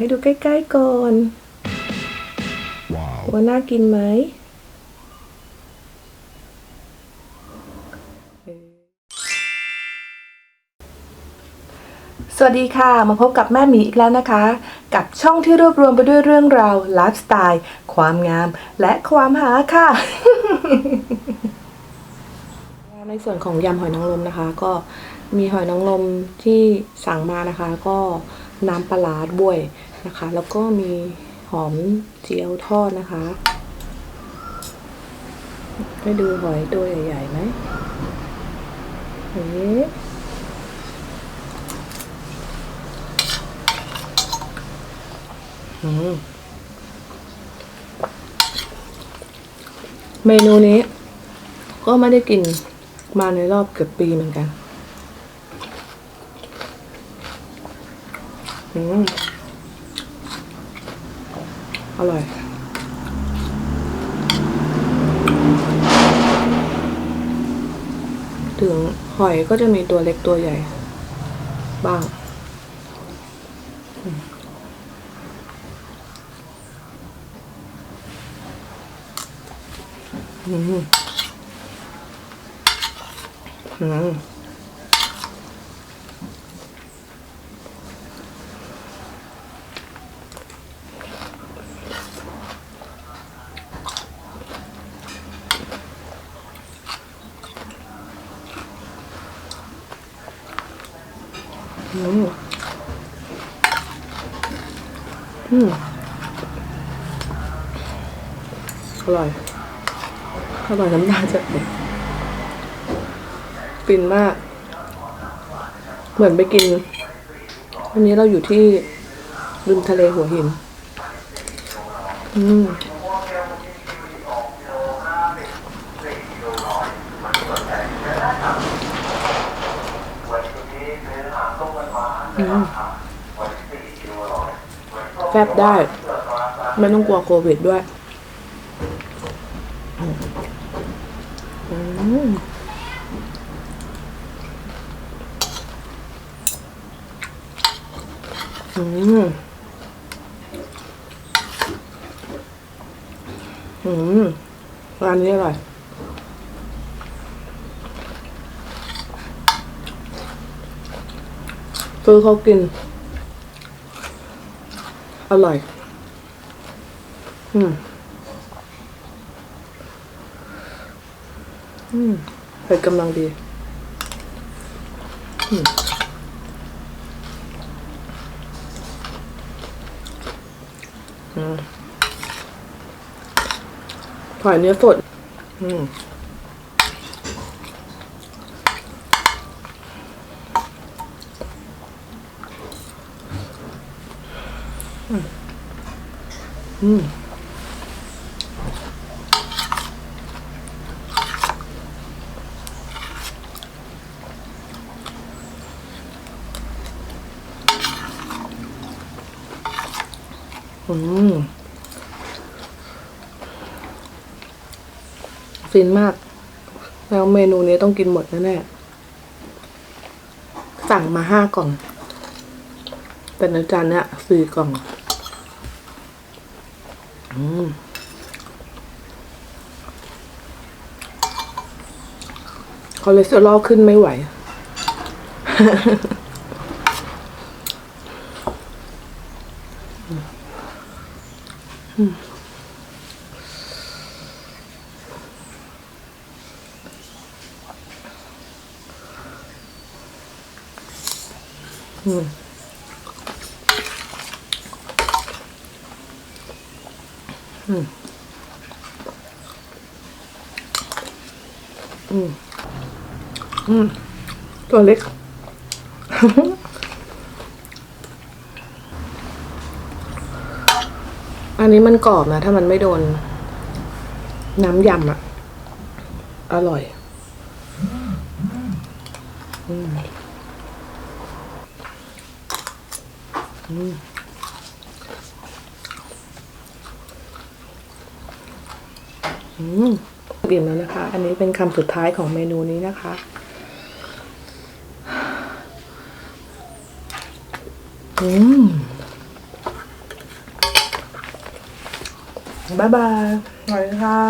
ให้ดูใกล้ๆก่อน Wow. ว่าน่ากินไหม สวัสดีค่ะ มาพบกับแม่หมีอีกแล้วนะคะ กับช่องที่รวบรวมไปด้วยเรื่องราวไลฟ์สไตล์ ความงาม และความหาค่ะ ในส่วนของยำหอยนางรมนะคะ ก็มีหอยนางรมที่สั่งมานะคะ ก็น้ำปลาร้าด้วย นะคะ แล้วก็มีหอมเจียวทอดนะคะไปดูหอยตัวใหญ่ๆไหมเอ๊ะเมนูนี้ ก็ไม่ได้กินมาในรอบเกือบปีเหมือนกัน อืม อร่อย ถึงหอยก็จะมีตัวเล็กตัวใหญ่ บ้าง อืม อืม อืมอร่อย อร่อยน้ำตาจะไหลฟินมาก เหมือนไปกิน วันนี้เราอยู่ที่ริมทะเลหัวหิน อืม อืมแฟบได้ ไม่ต้องกลัวโควิดด้วยอืมอืมอืมร้านนี้อร่อยซื้อเขากิน อร่อย อืม อืมเผ็ดกำลังดี อืมอืมหอยเนื้อสด อืม อืมอืมอืมฟินมาก แล้วเมนูนี้ต้องกินหมดแน่ๆสั่งมาห้ากล่อง แต่ในจานเนี้ยสี่กล่อง อืมคอเลสเตอรอลขึ้นไม่ไหว อืม อืมอืมอืมตัวเล็กอันนี้มันกรอบนะ ถ้ามันไม่โดน น้ำยำอะอร่อยอืมอืมอืม อืมอิ่มแล้วนะคะ อันนี้เป็นคำสุดท้ายของเมนูนี้นะคะ อืมบ๊ายบายสวัสดีค่ะ